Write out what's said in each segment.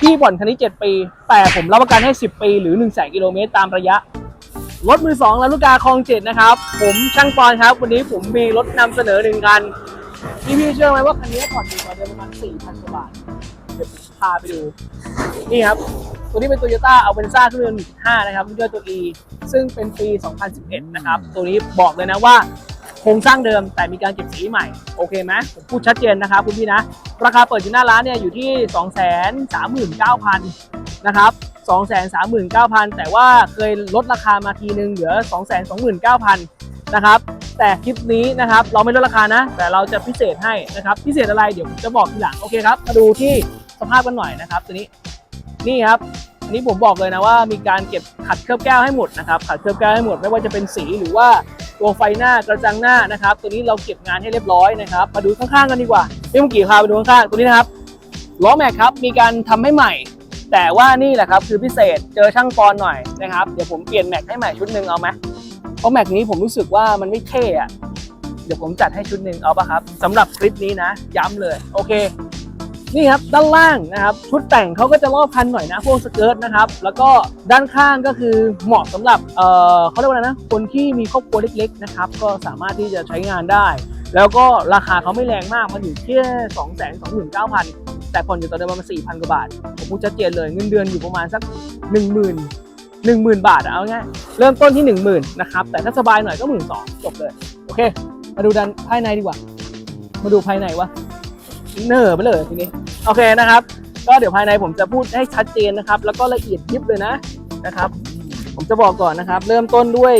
พี่ผ่อนคันนี้ 7 ปี แต่ผมรับประกันให้ 10 ปี หรือ1 0 0 0 0 0กิโลเมตรตามระยะ รถมือสองลำลูกาคลองเจ็ดนะครับ ผมช่างปอนครับ วันนี้ผมมีรถนำเสนอหนึ่งคันพี่พี่ๆเชื่อไหมว่าคันนี้ผ่อนอยู่ต่อเดือนประมาณ4,000กว่าบาทเดี๋ยวพาไปดู นี่ครับ ตัวนี้เป็น Toyota a v e n z a เครื่องยนต์5นะครับรุ่นตัว E ซึ่งเป็นปี 2011 นะครับ ตัวนี้บอกเลยนะว่า โครงสร้างเดิมแต่มีการเก็บสีใหม่ โอเคไหมผมพูดชัดเจนนะครับคุณพี่นะ ราคาเปิดอยู่หน้าร้านเนี่ยอยู่ที่ 239,000นะครับ239,000 แต่ว่าเคยลดราคามาทีนึงเหลือ 229,000นะครับแต่คลิปนี้นะครับเราไม่ลดราคานะ แต่เราจะพิเศษให้นะครับพิเศษอะไรเดี๋ยวผมจะบอกทีหลังโอเคครับมาดูที่สภาพกันหน่อยนะครับตัวนี้นี่ครับ นี้ผมบอกเลยนะว่ามีการเก็บขัดเคลือบแก้วให้หมดนะครับขัดเคลือบแก้วให้หมดไม่ว่าจะเป็นสีหรือว่าตัวไฟหน้ากระจังหน้านะครับ ตัวนี้เราเก็บงานให้เรียบร้อยนะครับ มาดูข้างๆกันดีกว่าพี่มื่อกี้พาไปดูข้างๆตัวนี้นะครับล้อแม็กครับมีการทำให้ใหม่ แต่ว่านี่แหละครับคือพิเศษเจอช่างปอนหน่อยนะครับเดี๋ยวผมเปลี่ยนแม็กให้ใหม่ชุดหนึ่งเอาไหมเพราะแม็กนี้ผมรู้สึกว่ามันไม่เท่อะเดี๋ยวผมจัดให้ชุดหนึ่งเอาปะครับสำหรับคลิปนี้นะ ย้ำเลย โอเค นี่ครับด้านล่างนะครับชุดแต่งเขาก็จะรอบคันหน่อยนะพวกสเกิร์ตนะครับแล้วก็ด้านข้างก็คือเหมาะสำหรับเออเขาเรียกว่าอะไรนะคนที่มีครอบครัวเล็กๆนะครับก็สามารถที่จะใช้งานได้ แล้วก็ราคาเขาไม่แรงมากมันอยู่ที่สองแสนสองหมื่นเก้าพันแต่ผ่อนอยู่ต่อเดือนประมาณสี่พันกว่าบาทผมพูดชัดเจนเลยเงินเดือนอยู่ประมาณสักหนึ่งหมื่นหนึ่งหมื่นบาทเอาง่ายเริ่มต้นที่หนึ่งหมื่นนะครับแต่ถ้าสบายหน่อยก็หมื่นสองจบเลยโอเค มาดูด้านภายในดีกว่า มาดูภายในวะ เนอร์ไปเลยทีนี้โอเคนะครับ ก็เดี๋ยวภายในผมจะพูดให้ชัดเจนนะครับ แล้วก็ละเอียดยิบเลยนะนะครับ ผมจะบอกก่อนนะครับ เริ่มต้นด้วย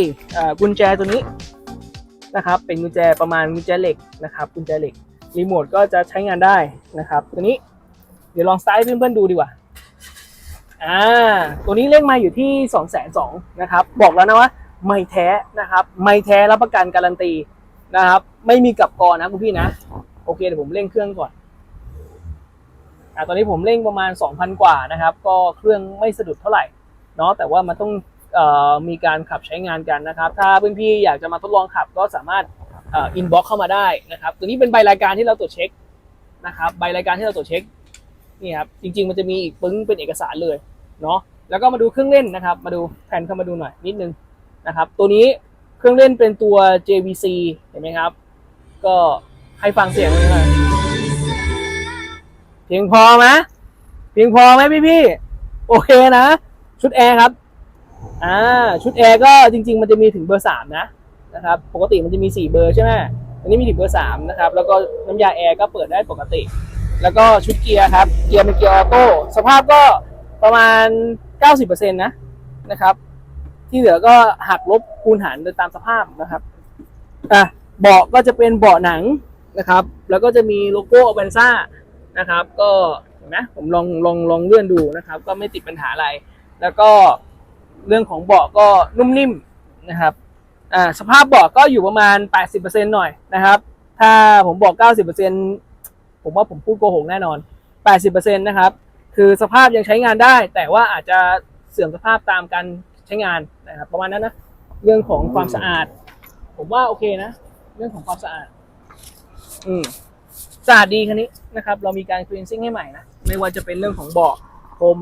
กุญแจตัวนี้นะครับ เป็นกุญแจประมาณกุญแจเหล็กนะครับกุญแจเหล็กรีโมทก็จะใช้งานได้นะครับ ตัวนี้เดี๋ยวลองสไตล์เพื่อนๆดูดีกว่าอ่าตัวนี้เลขไมาอยู่ที่2องแสนสองนะครับ บอกแล้วนะว่าไม่แท้นะครับ ไม่แท้รับประกันการันตีนะครับ ไม่มีกลับกรนะคุณพี่นะ โอเคเดี๋ยวผมเร่งเครื่องก่อน อ่าตอนนี้ผมเร่งประมาณ 2,000 กว่านะครับ ก็เครื่องไม่สะดุดเท่าไหร่เนาะแต่ว่ามันต้องออมีการขับใช้งานกันนะครับ ถ้าเพื่อนพี่อยากจะมาทดลองขับก็สามารถอ,อินบ็อกเข้ามาได้นะครับ ตัวนี้เป็นใบรายการที่เราตรวจเช็คนะครับใบรายการที่เราตรวจเช็คนี่ครับจริง ๆ มันจะมีอีกปึ้งเป็นเอกสารเลยเนาะแล้วก็มาดูเครื่องเล่นนะครับ มาดูแผ่นเข้ามาดูหน่อยนิดนึงนะครับ ตัวนี้เครื่องเล่นเป็นตัว JVC เห็นไหมครับ ก็ให้ฟังเสียงหน่อย เพียงพอไหมเพียงพอไหมพี่พี่โอเคนะ ชุดแอร์ครับอ่าชุดแอร์ก็จริง ๆ มันจะมีถึงเบอร์สามนะนะครับ ปกติมันจะมีสี่เบอร์ใช่ไหมอันนี้มีถึงเบอร์สามนะครับแล้วก็น้ำยาแอร์ก็เปิดได้ปกติ แล้วก็ชุดเกียร์ครับ เกียร์เป็นเกียร์ออโต้สภาพก็ประมาณ 90%นะนะครับ ที่เหลือก็หักลบคูณหารโดยตามสภาพนะครับอะเบาะก็จะเป็นเบาะหนังนะครับ แล้วก็จะมีโลโก้อเวนซ่า นะครับ ก็เห็นไหมผมลองลองลองเลื่อนดูนะครับ ก็ไม่ติดปัญหาอะไร แล้วก็เรื่องของเบาะก็นุ่มนิ่มนะครับอ่าสภาพเบาะก็อยู่ประมาณ 80%หน่อยนะครับ ถ้าผมบอก 90%ผมว่าผมพูดโกหกแน่นอน 80%นะครับ คือสภาพยังใช้งานได้ แต่ว่าอาจจะเสื่อมสภาพตามการใช้งานนะครับ ประมาณนั้นนะเรื่องของความสะอาด ผมว่าโอเคนะ เรื่องของความสะอาด อืม สะอาดดีคันนี้นะครับ เรามีการคลีนซิ่งให้ใหม่นะ ไม่ว่าจะเป็นเรื่องของเบาะพรม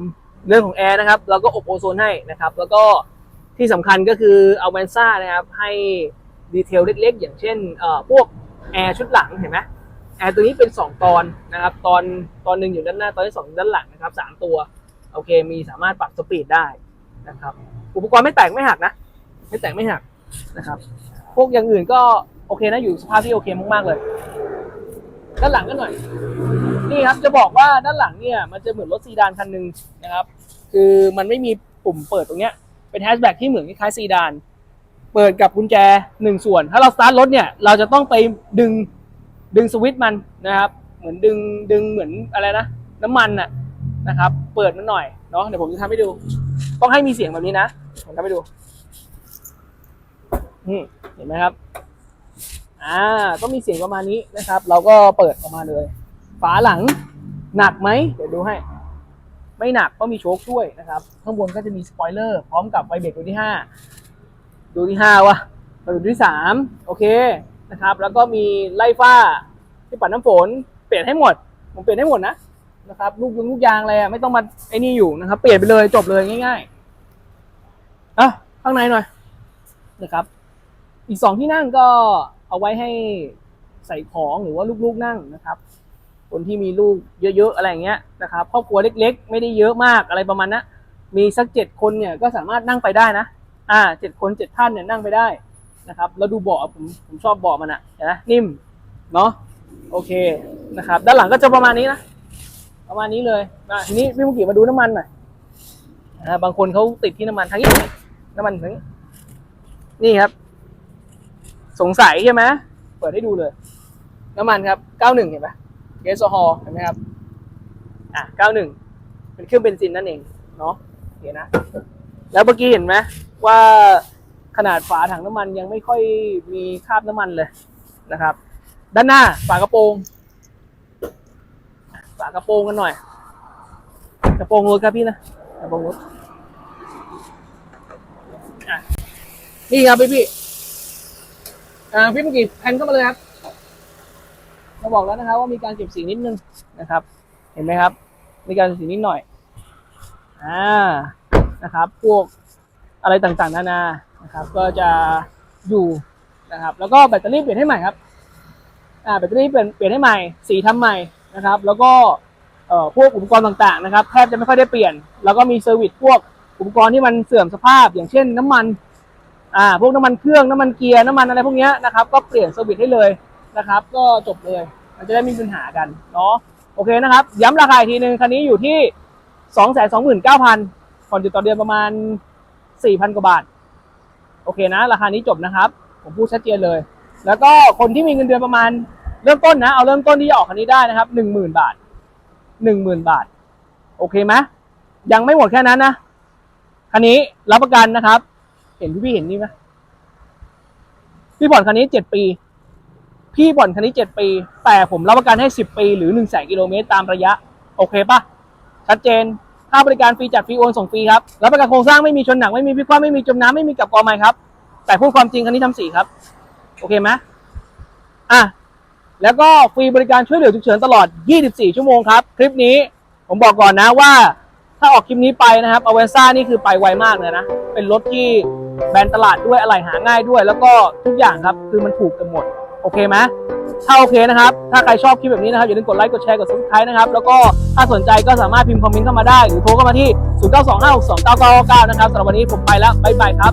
เรื่องของแอร์นะครับ เราก็อบโอโซนให้นะครับ แล้วก็ที่สำคัญก็คือเอาแวนซ่านะครับ ให้ดีเทลเล็กๆ อย่างเช่นเอ่อพวกแอร์ชุดหลังเห็นไหมแอร์ตัวนี้เป็น 2 ตอนนะครับ ตอนตอนหนึ่งอยู่ด้านหน้า ตอนที่สองด้านหลังนะครับสามตัว โอเค มีสามารถปรับสปีดได้นะครับ อุปกรณ์ไม่แตกไม่หักนะ ไม่แตกไม่หักนะครับ พวกอย่างอื่นก็โอเคนะ อยู่สภาพที่โอเคมากๆเลย ด้านหลังกันหน่อย นี่ครับจะบอกว่าด้านหลังเนี่ยมันจะเหมือนรถซีดานคันหนึ่งนะครับ คือมันไม่มีปุ่มเปิดตรงเนี้ยเป็นแฮชแบ็กที่เหมือนคล้ายซีดาน เปิดกับกุญแจหนึ่งส่วน ถ้าเราสตาร์ทรถเนี่ยเราจะต้องไปดึงดึงสวิตช์มันนะครับ เหมือนดึงดึงเหมือนอะไรนะ น้ำมันน่ะนะครับ เปิดมันหน่อยเนาะเดี๋ยวผมจะทำให้ดู ต้องให้มีเสียงแบบนี้นะผมทำให้ดูเห็นไหมครับ อ่าต้องมีเสียงประมาณนี้นะครับ เราก็เปิดออกมาเลย ฝาหลังหนักไหมเดี๋ยวดูให้ ไม่หนักก็มีโชคช่วยนะครับ ข้างบนก็จะมีสปอยเลอร์พร้อมกับไฟเบรกตัวที่ห้าดูที่ห้าวะมาดูที่สามโอเคนะครับ แล้วก็มีไล่ฟ้าที่ปัดน้ำฝน เปลี่ยนให้หมดผมเปลี่ยนให้หมดนะนะครับลูกยงลูกยางอะไรอะไม่ต้องมาไอ้นี่อยู่นะครับ เปลี่ยนไปเลยจบเลยง่ายๆอะข้างในหน่อยนะครับ อีกสองที่นั่งก็ เอาไว้ให้ใส่ของหรือว่าลูกๆนั่งนะครับ คนที่มีลูกเยอะๆอะไรอย่างเงี้ยนะครับครอบครัวเล็กๆ ไม่ได้เยอะมากอะไรประมาณนั้นมีสักเจ็ดคนเนี่ยก็สามารถนั่งไปได้นะ อ่าเจ็ดคนเจ็ดท่านเนี่ยนั่งไปได้นะครับ แล้วดูเบาะผมผมชอบเบาะมันอะเห็นไหมนิ่มเนาะโอเคนะครับ ด้านหลังก็จะประมาณนี้นะประมาณนี้เลยนะทีนี้พี่มุกี้มาดูน้ำมันหน่อยนะบางคนเขาติดที่น้ำมันทางนี้น้ำมันถึงนี่ครับ สงสัยใช่ไหมเปิดให้ดูเลย น้ำมันครับ 91 เห็นไหมเกสโซฮอล์เห็นไหมครับ อะ 91 เป็นเครื่องเบนซินนั่นเองเนาะโอเคนะ แล้วเมื่อกี้เห็นไหมว่าขนาดฝาถังน้ำมันยังไม่ค่อยมีคราบน้ำมันเลยนะครับ ด้านหน้าฝากระโปรง ฝากระโปรงกันหน่อย กระโปรงรถครับพี่นะกระโปรงรถนี่ครับพี่พี่ อ่าพี่เมื่อกี้แพนเข้ามาเลยครับเราบอกแล้วนะครับว่ามีการเก็บสีนิดนึงนะครับ เห็นไหมครับ มีการสีนิดหน่อยอ่านะครับ พวกอะไรต่างๆ นานานะครับ ก็จะอยู่นะครับ แล้วก็แบตเตอรี่เปลี่ยนให้ใหม่ครับอ่าแบตเตอรี่เปลี่ยนเปลี่ยนให้ใหม่สีทำใหม่นะครับ แล้วก็เอ่อพวกอุปกรณ์ต่างๆนะครับแทบจะไม่ค่อยได้เปลี่ยน แล้วก็มีเซอร์วิสพวกอุปกรณ์ที่มันเสื่อมสภาพ อย่างเช่นน้ำมัน อ่าพวกน้ำมันเครื่องน้ำมันเกียร์น้ำมันอะไรพวกเนี้ยนะครับก็เปลี่ยนเซอร์วิสให้เลยนะครับ ก็จบเลยมันจะได้ไม่มีปัญหากันเนาะโอเคนะครับ ย้ำราคาอีกทีหนึ่งคันนี้อยู่ที่สองแสนสองหมื่นเก้าพันผ่อนอยู่ต่อเดือนประมาณสี่พันกว่าบาท โอเคนะ ราคานี้จบนะครับ ผมพูดชัดเจนเลย แล้วก็คนที่มีเงินเดือนประมาณเริ่มต้นนะ เอาเริ่มต้นที่จะออกคันนี้ได้นะครับหนึ่งหมื่นบาทหนึ่งหมื่นบาท โอเคไหมยังไม่หมดแค่นั้นนะคันนี้รับประกันนะครับ เห็นพี่พี่เห็นนี่ไหมพี่ผ่อนคันนี้เจ็ดปี พี่ผ่อนคันนี้เจ็ดปี แต่ผมรับประกันให้สิบปี หรือหนึ่งแสนกิโลเมตรตามระยะ โอเคปะชัดเจนค่าบริการฟรีจัดฟรีโอนส่งฟรีครับรับประกันโครงสร้างไม่มีชนหนักไม่มีพิกคว่ำไม่มีจมน้ำไม่มีกับกอไม้ครับ แต่พูดความจริงคันนี้ทำสีครับ โอเคไหมอะแล้วก็ฟรีบริการช่วยเหลือฉุกเฉินตลอด 24 ชั่วโมงครับ คลิปนี้ผมบอกก่อนนะว่า ถ้าออกคลิปนี้ไปนะครับอเวนซ่านี่คือไปไวมากเลยนะ เป็นรถที่แบรนด์ตลาดด้วยอะไรหาง่ายด้วย แล้วก็ทุกอย่างครับ คือมันถูกกันหมด โอเคไหมถ้าโอเคนะครับ ถ้าใครชอบคลิปแบบนี้นะครับอย่าลืมกดไลค์ กดแชร์ กดซับสไครต์นะครับ แล้วก็ถ้าสนใจก็สามารถพิมพ์คอมเมนต์เข้ามาได้ หรือโทรเข้ามาที่ 0925629999 นะครับสำหรับวันนี้ผมไปแล้ว บ๊ายบายครับ